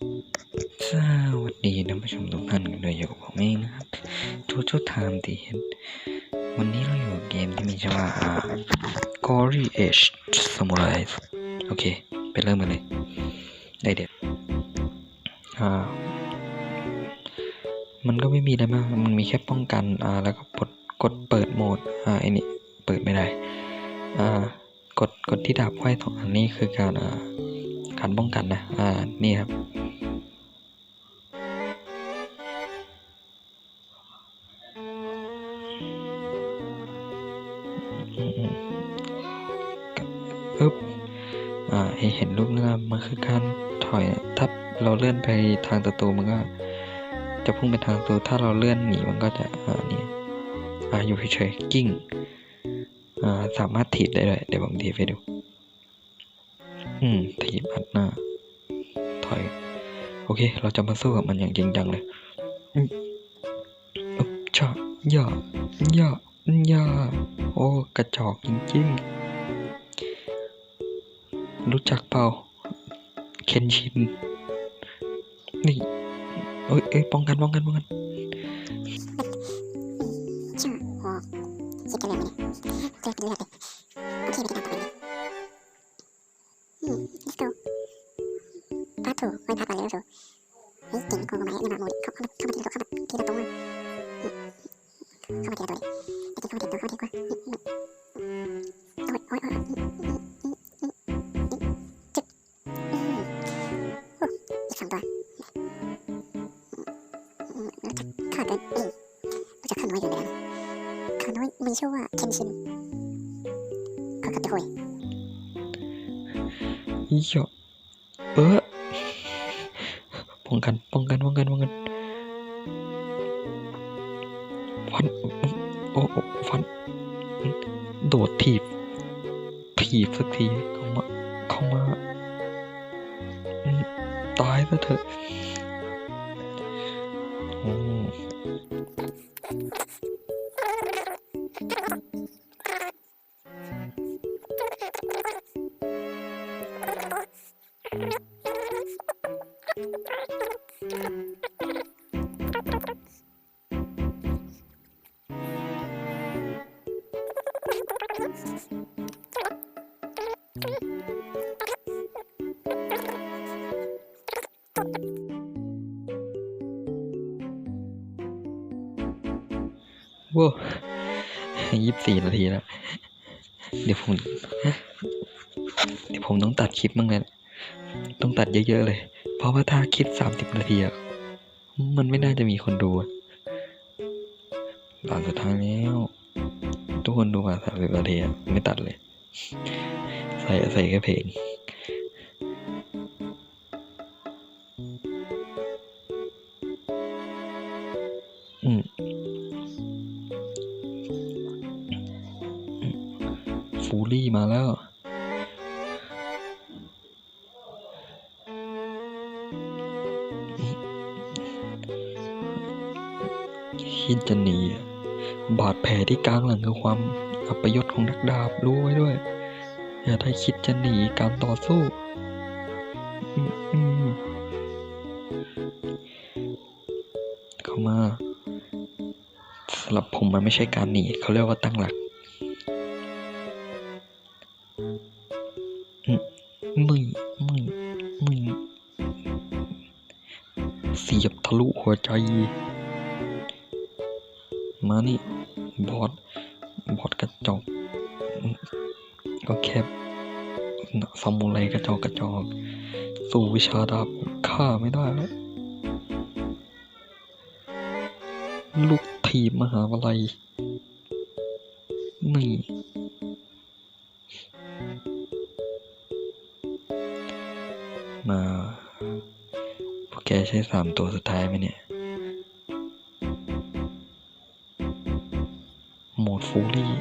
สวัสดีท่านผู้ชมทุกท่านกันด้วยอยู่กับผมเองนะครับทูทูไทม์ตีเห็นวันนี้เราอยู่กับเกมที่มีชื่อว่า Gory Age Samurai โอเค ไปเริ่มกันเลยได้เด็ดอ่ามันก็ไม่มีอะไรมาก มันมีแค่ป้องกันอ่าแล้วก็กดกดเปิดโหมดอ่าไอ้นี่เปิดไม่ได้อ่ากดกดที่ดาบไขว้สองอันนี้คือการอ่าการป้องกันนะอ่านี่ครับ อึ๊บอ่าให้เห็นรูปเรือมันคือการถอยถ้าเราเลื่อนไปทางศัตรูมันก็ จะพุ่งไปทางศัตรูถ้าเราเลื่อนหนีมันก็จะอ่านี่อ่าอยู่เฉยๆกิ้งอ่าสามารถถีบได้เลยเดี๋ยวผมถีบให้ดู อืมถีบอัดหน้าถอย โอเค เราจะมาสู้กับมันอย่างจริงจังเลย อืมอึ๊บชอบย่อย่ อย่อโอ้กระจอกจริงๆ รู้จักเปล่า เคนชิน นี่เอ้ยเอ้ยป้องกันป้องกันป้องกันช่างโอ้คิดกันเรื่องนี้เจอเป็นเลือดเลยโอเคไปกันต่อไปเลยอืม let's go พัดถูไม่พัดไปเลยถูกเฮ้ยเก่งกงไหมนี่มาโมดิเข้าเข้าเข้ามาทีละตัวเข้ามาทีละตัวอืม เขามาทีละตัวเลยไอ้ที่เข้ามาทีละตัวเข้ามาทีละตัวอืมโอ้ยโอ้ยโอ้ยจุดอีกสองตัวรู้จักข้าเกินเอ้รู้จักข้าน้อยอยู่แล้วข้าน้อยมีชื่อว่าเคนชินขอกลับไปคุยย่อเออป้องกันป้องกันป้องกันป้องกันฟัน โอ้โอ้ฟัน โดดถีบ ถีบสักทีเข้ามา เข้ามา ตายซะเถอะ ว้าวยี่สิบสี่นาทีแล้ว เดี๋ยวผม เดี๋ยวผมต้องตัดคลิปบ้างแล้วต้องตัดเยอะๆเลย เพราะว่าถ้าคลิปสามสิบนาทีอะมันไม่น่าจะมีคนดูอะตอนสุดท้ายแล้ว ทุกคนดูมาสามสิบนาทีไม่ตัดเลย ใส่ใส่แค่เพลงอืมฟูรี่มาแล้วคิดจะหนีอะ บาดแผลที่กลางหลังคือความอัปยศของนักดาบรู้ไว้ด้วย อย่าได้คิดจะหนีการต่อสู้เข้ามาสำหรับผมมันไม่ใช่การหนีเขาเรียกว่าตั้งหลักมึงมึงมึงเสียบทะลุหัวใจ มานี่บอสบอสกระจกก็แค่ซามูไรกระจอกกระจอก สู่วิชาดาบข้าไม่ได้แล้ว ลูกทีมมหาวิทยาลัยนี่มาพวกแกใช้สามตัวสุดท้ายไหมเนี่ย โหมดฟูรี่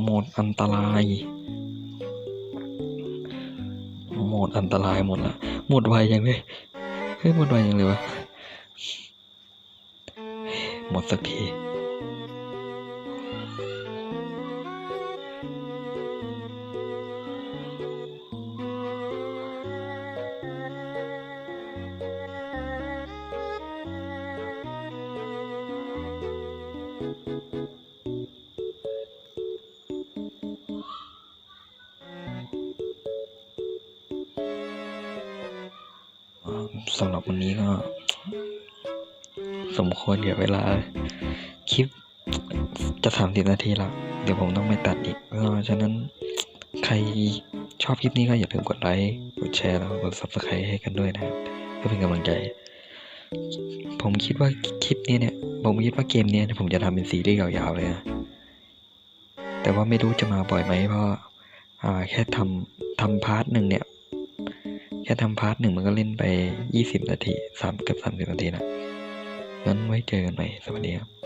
โหมดอันตรายโหมดอันตรายหมดละหมดไวยังเลยเฮ้ยหมดไวยังเลยวะหมดสักที สำหรับวันนี้ก็ สมควรเดี๋ยวเวลา คลิปจะสามสิบนาทีละเดี๋ยวผมต้องไปตัดอีกเพราะฉะนั้นใครชอบคลิปนี้ก็อย่าลืมกดไลค์ กดแชร์แล้วกด subscribe ให้กันด้วยนะครับเพื่อเป็นกำลังใจ ผมคิดว่าคลิปนี้เนี่ย ผมคิดว่าเกมเนี้ยผมจะทำเป็นซีรีส์ยาวๆเลยนะ แต่ว่าไม่รู้จะมาบ่อยไหมเพราะาแค่ทำทำพาร์ทหนึ่งเนี่ย แค่ทำพาร์ทหนึ่งมันก็เล่นไปยี่สิบนาทีสามเกือบสามสิบนาทีนะงั้นไว้เจอกันใหม่สวัสดีครับ